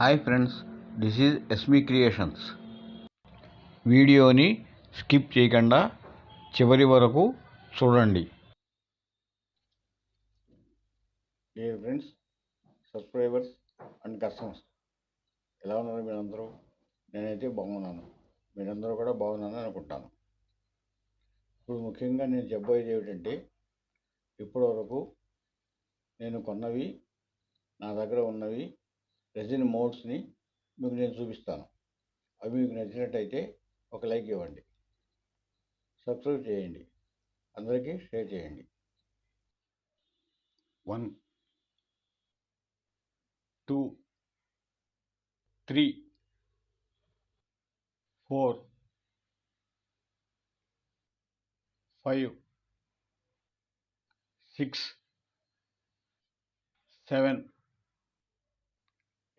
Hi friends this is Esmi creations. వీడియోని skip చేయకుండా చివరి వరకు చూడండి. Dear friends subscribers and customers ఎలా ఉన్నారు మీరందరూ? నేనైతే బాగున్నాను. మీరందరూ కూడా బాగున్నాను అనుకుంటాను. ఇప్పుడు ముఖ్యంగా నేను చెప్పబోయేది ఏమిటంటే ఇప్పటివరకు నేను కొన్నవి నా దగ్గర ఉన్నవి రెజిన్ మోడ్స్ని మీకు నేను చూపిస్తాను. అవి మీకు నచ్చినట్టయితే ఒక లైక్ ఇవ్వండి. సబ్స్క్రైబ్ చేయండి. అందరికీ షేర్ చేయండి. One two three four five six seven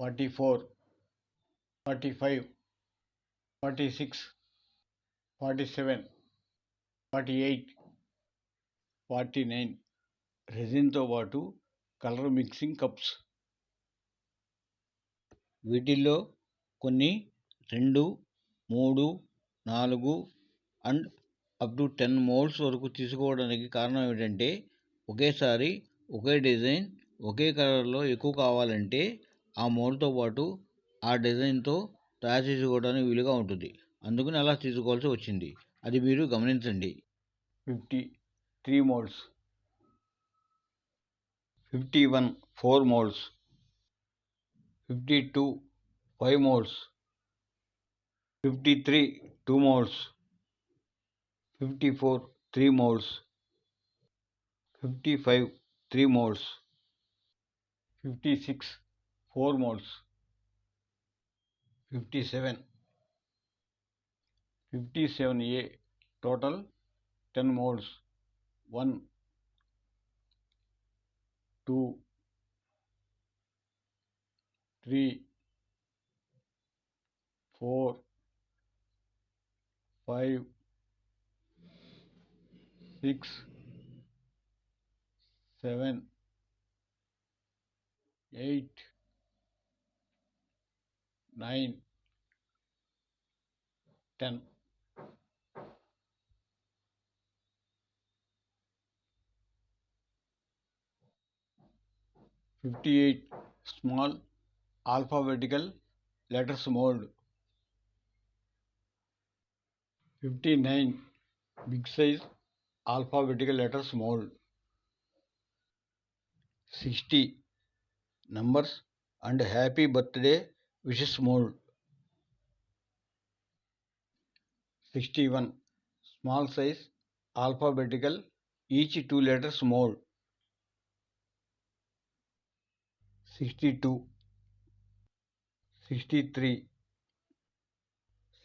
forty four forty five forty six forty seven forty eight forty nine. రెజిన్తో పాటు కలర్ మిక్సింగ్ కప్స్. వీటిల్లో కొన్ని రెండు మూడు నాలుగు and up to ten moulds వరకు తీసుకోవడానికి కారణం ఏమిటంటే ఒకేసారి ఒకే డిజైన్ ఒకే కలర్లో ఎక్కువ కావాలంటే ఆ మోల్డ్తో పాటు ఆ డిజైన్తో తయారు చేసుకోవడానికి వీలుగా ఉంటుంది. అందుకని అలా తీసుకోవాల్సి వచ్చింది. అది మీరు గమనించండి. Fifty three moulds fifty one four moulds fifty two five moulds fifty three two moulds fifty four three moulds fifty five three moulds fifty six 4 moles 57 57a total 10 moles 1 2 3 4 5 6 7 8 nine, ten. Fifty-eight small alphabetical letters mold. Fifty-nine big size alphabetical letters mold. Sixty numbers and happy birthday wishes small. 61 small size alphabetical each two letters small. 62 63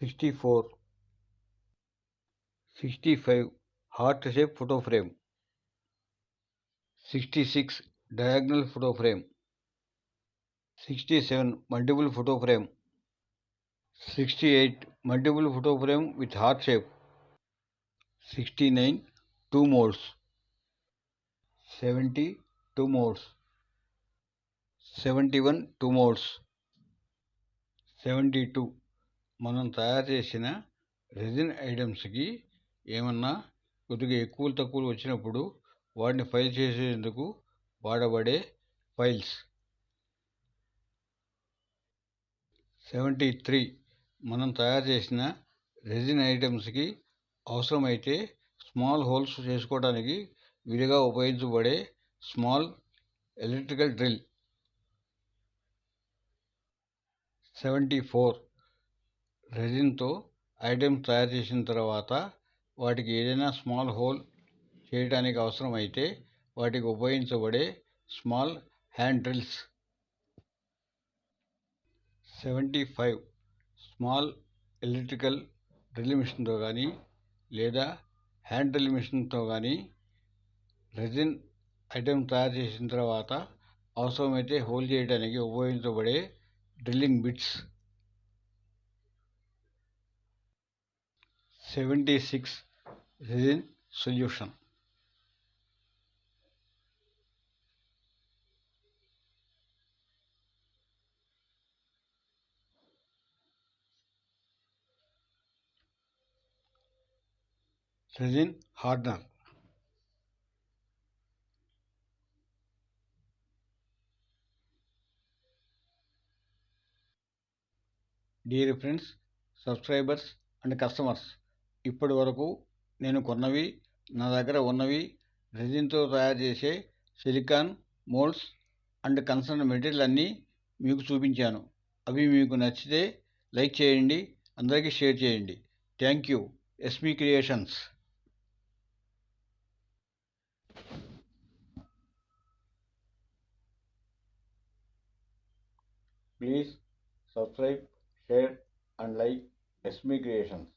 64 65 heart shape photo frame 66 diagonal photo frame sixty seven multiple photo frame sixty eight multiple photo frame with heart shape sixty nine two moulds seventy two moulds seventy one two moulds seventy two మనం తయారు చేసిన resin ఐటమ్స్కి ఏమన్నా కొద్దిగా ఎక్కువలు తక్కువలు వచ్చినప్పుడు వాటిని file చేసేందుకు వాడబడే files seventy three మనం తయారు చేసిన రెజిన్ ఐటమ్స్కి అవసరమైతే స్మాల్ హోల్స్ చేసుకోవడానికి విడిగా ఉపయోగించబడే small electrical drill seventy four రెజిన్తో items తయారు చేసిన తర్వాత వాటికి ఏదైనా స్మాల్ హోల్ చేయడానికి అవసరమైతే వాటికి ఉపయోగించబడే small hand drills seventy five small electrical drill మిషన్తో కానీ లేదా హ్యాండ్ డ్రిల్ మిషన్తో కానీ రెజిన్ ఐటెం తయారు చేసిన తర్వాత అవసరమైతే హోల్ చేయడానికి ఉపయోగించబడే drilling bits. Seventy six resin solution. Resin hardener dear friends subscribers and customers ఇప్పటి వరకు నేను కొన్నవి నా దగ్గర ఉన్నవి రెజిన్తో తయారు చేసే silicone moulds and concern material అన్నీ మీకు చూపించాను. అవి మీకు నచ్చితే లైక్ చేయండి అందరికీ షేర్ చేయండి. Thank you Esmi creations Please subscribe, share and like SME Creations.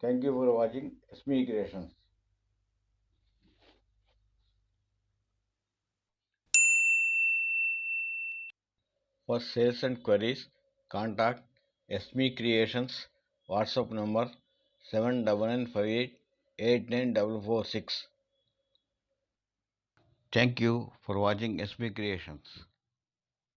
Thank you for watching SME Creations. For sales and queries, contact SME Creations WhatsApp number 7998 Thank you for watching SB Creations.